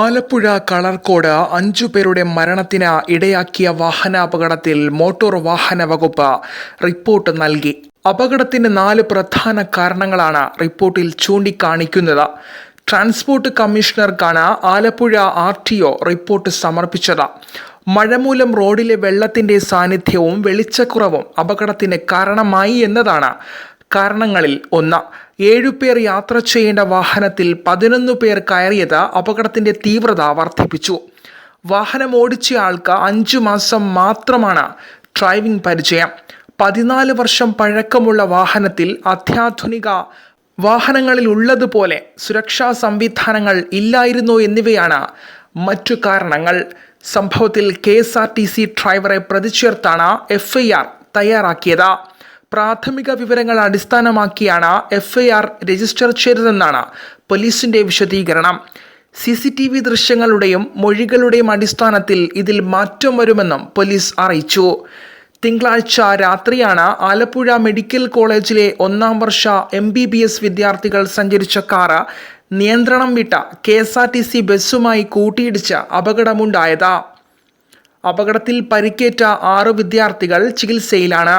ആലപ്പുഴ കളർക്കോട് അഞ്ചു പേരുടെ മരണത്തിന് ഇടയാക്കിയ വാഹനാപകടത്തിൽ മോട്ടോർ വാഹന വകുപ്പ് റിപ്പോർട്ട് നൽകി. അപകടത്തിന് നാല് പ്രധാന കാരണങ്ങളാണ് റിപ്പോർട്ടിൽ ചൂണ്ടിക്കാണിക്കുന്നത്. Transport കമ്മീഷണർക്കാണ് Alappuzha R T O report സമർപ്പിച്ചത്. മഴമൂലം റോഡിലെ വെള്ളത്തിന്റെ സാന്നിധ്യവും വെളിച്ചക്കുറവും അപകടത്തിന് കാരണമായി എന്നതാണ് കാരണങ്ങളിൽ ഒന്ന്. ഏഴുപേർ യാത്ര ചെയ്യേണ്ട വാഹനത്തിൽ പതിനൊന്ന് പേർ കയറിയത് അപകടത്തിന്റെ തീവ്രത വർദ്ധിപ്പിച്ചു. വാഹനം ഓടിച്ച ആൾക്ക് അഞ്ചു മാസം മാത്രമാണ് ഡ്രൈവിംഗ് പരിചയം. പതിനാല് വർഷം പഴക്കമുള്ള വാഹനത്തിൽ അത്യാധുനിക വാഹനങ്ങളിൽ ഉള്ളതുപോലെ സുരക്ഷാ സംവിധാനങ്ങൾ ഇല്ലായിരുന്നു എന്നിവയാണ് മറ്റു കാരണങ്ങൾ. സംഭവത്തിൽ K S R T C ഡ്രൈവറെ പ്രതിചേർത്താണ് എഫ് ഐ ആർ തയ്യാറാക്കിയത്. പ്രാഥമിക വിവരങ്ങൾ അടിസ്ഥാനമാക്കിയാണ് എഫ്ഐആർ രജിസ്റ്റർ ചെയ്തതെന്നാണ് പോലീസിന്റെ വിശദീകരണം. സി സി ടി വി ദൃശ്യങ്ങളുടെയും മൊഴികളുടെയും അടിസ്ഥാനത്തിൽ ഇതിൽ മാറ്റം വരുമെന്നും പോലീസ് അറിയിച്ചു. തിങ്കളാഴ്ച രാത്രിയാണ് ആലപ്പുഴ മെഡിക്കൽ കോളേജിലെ ഒന്നാം വർഷ എം ബി ബി എസ് വിദ്യാർത്ഥികൾ സഞ്ചരിച്ച കാറ് നിയന്ത്രണം വിട്ട K S R T C ബസ്സുമായി കൂട്ടിയിടിച്ച് അപകടമുണ്ടായത്. അപകടത്തിൽ പരിക്കേറ്റ ആറ് വിദ്യാർത്ഥികൾ ചികിത്സയിലാണ്.